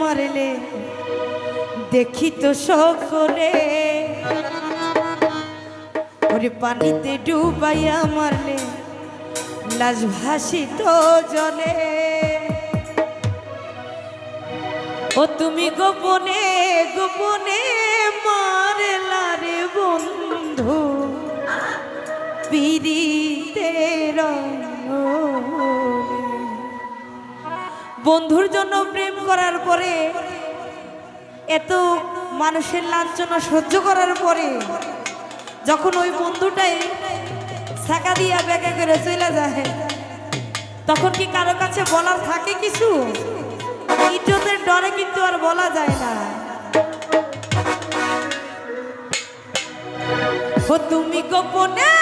মারলে দেখি তো সকলে। ওরে পানিতে ডুবাইয়া মারলে লাজ ভাসি তো জলে। ও তুমি গোপনে গোপনে মারলা রে বন্ধু। পিরিতের বন্ধুর জন্য প্রেম করার পরে, এত মানুষের লাঞ্ছনা সহ্য করার পরে, যখন ওই বন্ধুটাই ছাকা দিয়া ব্যাগে করে চলে যায়, তখন কি কারও কাছে বলার থাকে কিছু? ইজ্জতের ডরে কিন্তু আর বলা যায় না। ও তুমি গোপনে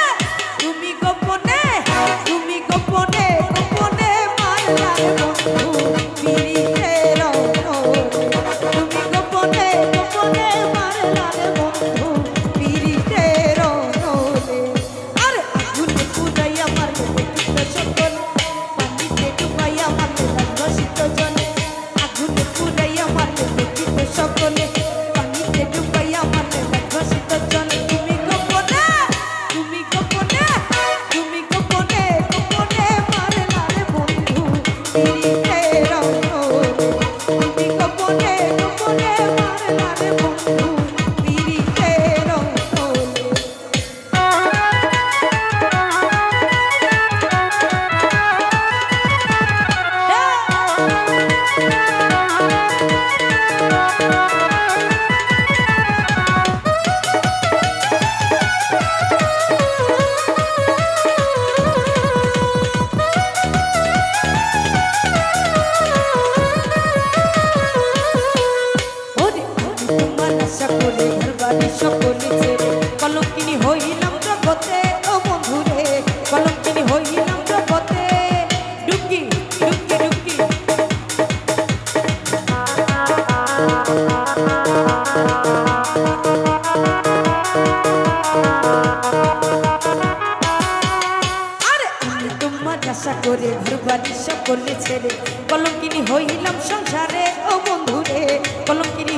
আশা করে ঘরবাড়ি সকলে ছেড়ে কলঙ্কিনী হইলাম সংসারে। ও বন্ধুরে কলঙ্কিনী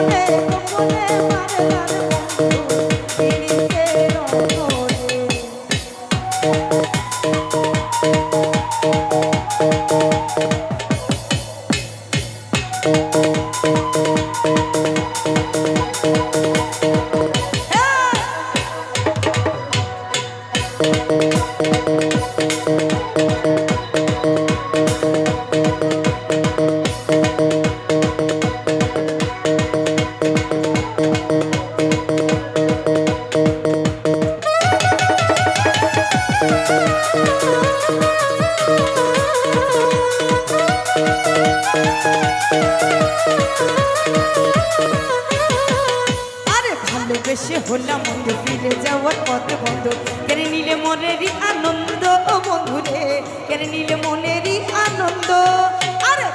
তুমি আরে ভালোবেসে হলাম বন্ধ, ফিরে যাওয়ার পথ বন্ধ। কেড়ে নিলে মনেরই আনন্দ ও বন্ধুরে, কেড়ে নিলে মনেরই আনন্দ। আরে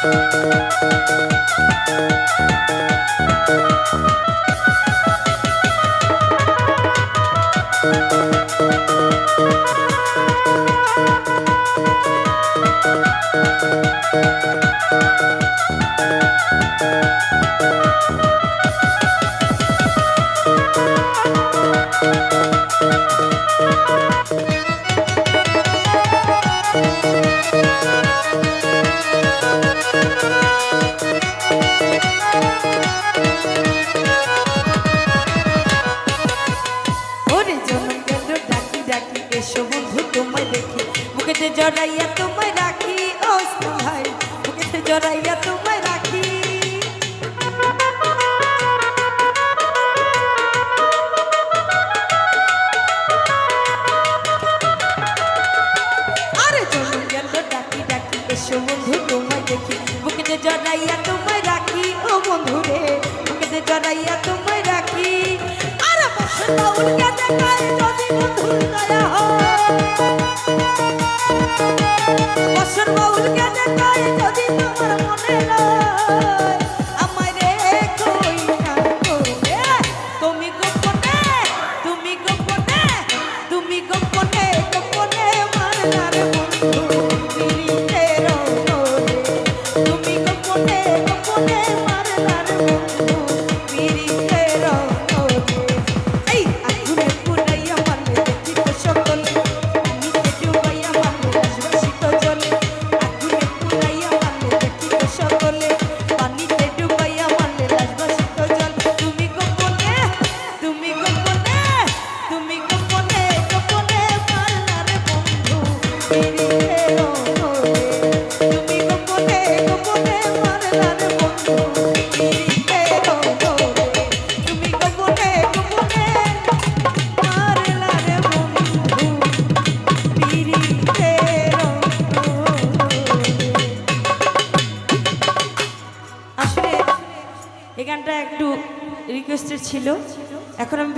ও জড়াইয়া তোমায় রাখি ও সহায় জড়াইয়া বউলকে দেখাই যদি তোমার মনে নয় এই গানটা একটু রিকোয়েস্টেড ছিল। এখন আমি